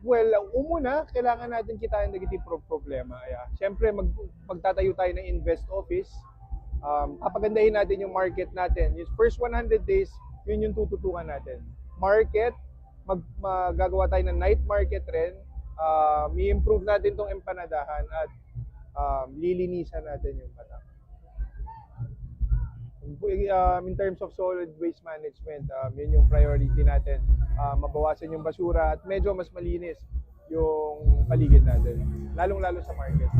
Well, umuna, kailangan natin kita ang negative pro- problema. Yeah. Siyempre, mag, magtatayo tayo ng invest office. Um, papagandahin natin yung market natin. Yung first 100 days, yun yung tututukan natin. Market, mag, magagawa tayo ng night market rin. Um, i-improve natin tong empanadahan at um, lilinisan natin yung batak. Um, in terms of solid waste management, um, yun yung priority natin. Uh, mabawasan yung basura at medyo mas malinis yung paligid natin, lalong-lalo sa market.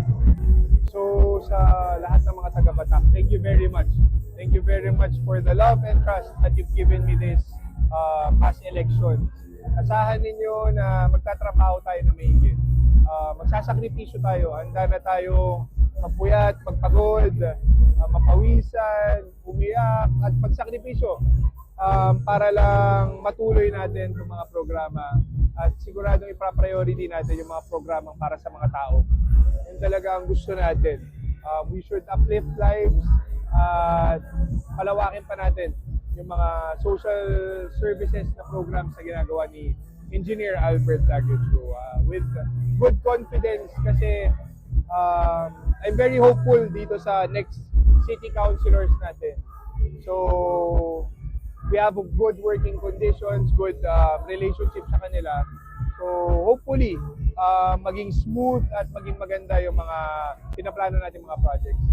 So sa lahat ng mga taga-Batak, thank you very much. Thank you very much for the love and trust that you've given me this uh, past election. Asahan ninyo na magtatrabaho tayo na maigit. Uh, magsasakripisyo tayo, handa na tayong magpuyat, magpagod, uh, mapawisan, umiyak, at magsakripisyo um, para lang matuloy natin itong mga programa at siguradong ipra-priority natin yung mga programang para sa mga tao. Yun talaga ang gusto natin. Uh, we should uplift lives at palawakin pa natin yung mga social services na programs na ginagawa ni Engineer Albert Lagucho uh, with good confidence kasi um, I'm very hopeful dito sa next city councilors natin. So, we have a good working conditions, good uh, relationship sa kanila. So, hopefully, uh, maging smooth at maging maganda yung mga pinaplano natin mga projects.